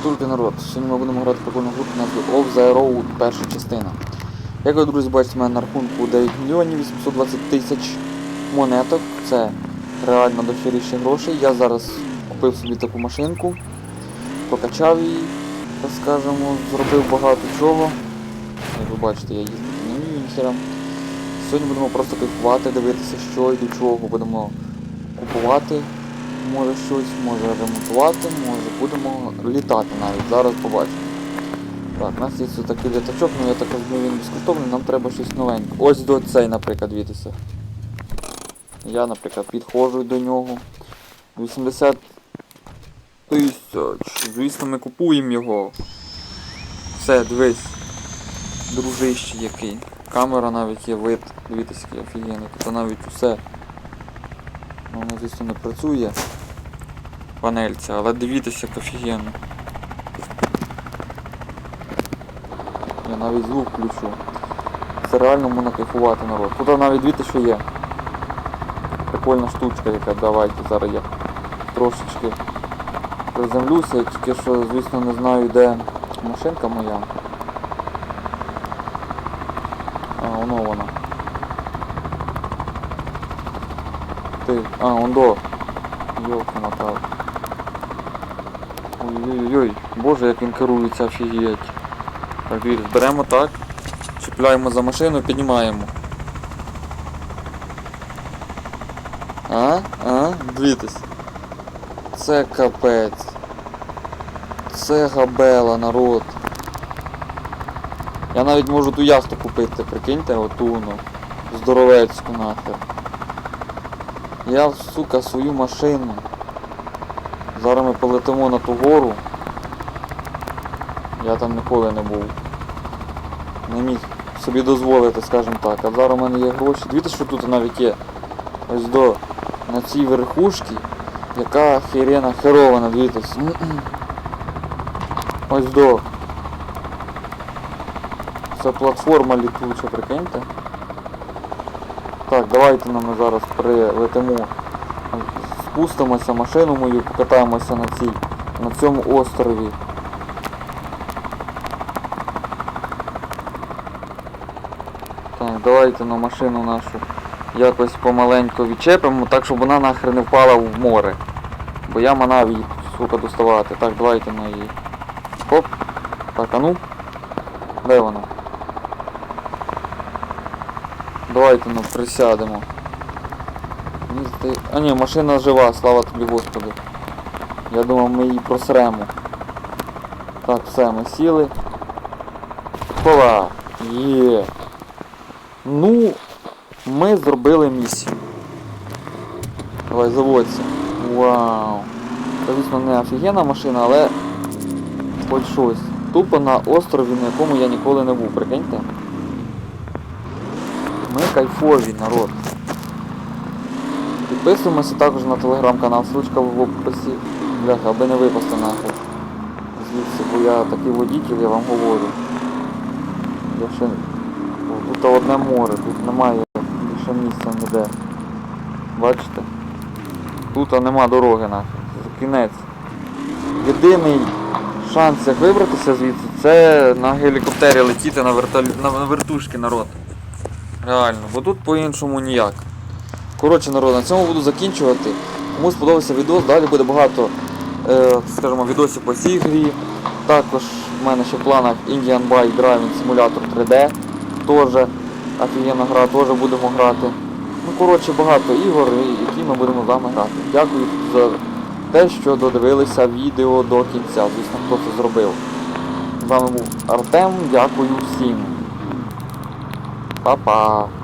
привітульки народ. Сьогодні ми будемо грати прикольну гру назвою Off the Road, перша частина. Як ви, друзі, бачите, у мене на рахунку 9 мільйонів 820 тисяч монеток. Це реально дохеріще грошей. Я зараз купив собі таку машинку, прокачав її, так скажемо, зробив багато чого. Як ви бачите, я їздити не вмію. Сьогодні будемо просто кайфувати, дивитися, що і до чого будемо купувати. Може щось, може ремонтувати, може будемо літати навіть. Зараз побачимо. Так, у нас є ось такий літачок, ну я так розумію, він безкоштовний, нам треба щось новеньке. Ось до цей, наприклад, дивіться. Я, наприклад, підходжу до нього. 80 тисяч. Звісно, ми купуємо його. Все, дивись. Дружище який. Камера навіть є вид. Дивіться, який офігенний. Тут навіть усе. Воно, звісно, не працює. Панельця, але дивіться, як офігенно. Я навіть звук включу. Це реально можна кайфувати народ. Тут навіть дивіться, що є. Прикольна штучка, яка давайте зараз я трошечки приземлюся, тільки що, звісно, не знаю, де машинка моя. А, воно вона. Ти. А, он до. Йолки мотав. Ой-ой-ой, боже, як він керується, офігеть. Так, дивіться, беремо так, чіпляємо за машину, піднімаємо. А? А? Дивіться. Це капець. Це габела, народ. Я навіть можу ту яхту купити, прикиньте, оту, ну, здоровецьку нахер. Я, сука, свою машину. Зараз ми полетимо на ту гору. Я там ніколи не був. Не міг собі дозволити, скажімо так. А зараз у мене є гроші. Дивіться, що тут навіть є. Ось до на цій верхушці, яка херена херована, дивіться. Ось до. Це платформа літуча, прикиньте. Так, давайте нам ми зараз прилетимо, спустимося, машину мою, покатаємося на цій, на цьому острові. Так, давайте на машину нашу якось помаленько відчепимо, так щоб вона нахрен не впала в море. Бо я манав її, сука, доставати. Так, давайте на її. Хоп. Так, а ну. Де вона? Давайте ну присядемо. А ні, машина жива, слава тобі Господи. Я думав ми її просремо. Так, все, ми сіли. Хова! Є. Ну, ми зробили місію. Давай, заводься. Вау. Це, звісно, не офігенна машина, але хоч щось. Тупо на острові, на якому я ніколи не був, прикиньте. Ми кайфові, народ. Підписуємося також на телеграм-канал, ссылочка в описі. Бляха, аби не випасти нахуй. Звідси, бо я такий водитель, я вам говорю. Я. Тут одне море, тут немає більше місця ніде. Бачите? Тут нема дороги нахуй. Кінець. Єдиний шанс як вибратися звідси, це на гелікоптері летіти на, вертолі... на, на вертушки народ. Реально, бо тут по-іншому ніяк. Коротше, народ, на цьому буду закінчувати. Кому сподобався відос, далі буде багато, е, скажімо, відосів по цій грі. Також в мене ще в планах Indian Bike Driving Simulator 3D. Теж офігенна гра, теж будемо грати. Ну, коротше, багато ігор, які ми будемо з вами грати. Дякую за те, що додивилися відео до кінця. Звісно, хто це зробив. З вами був Артем, дякую всім. 爸爸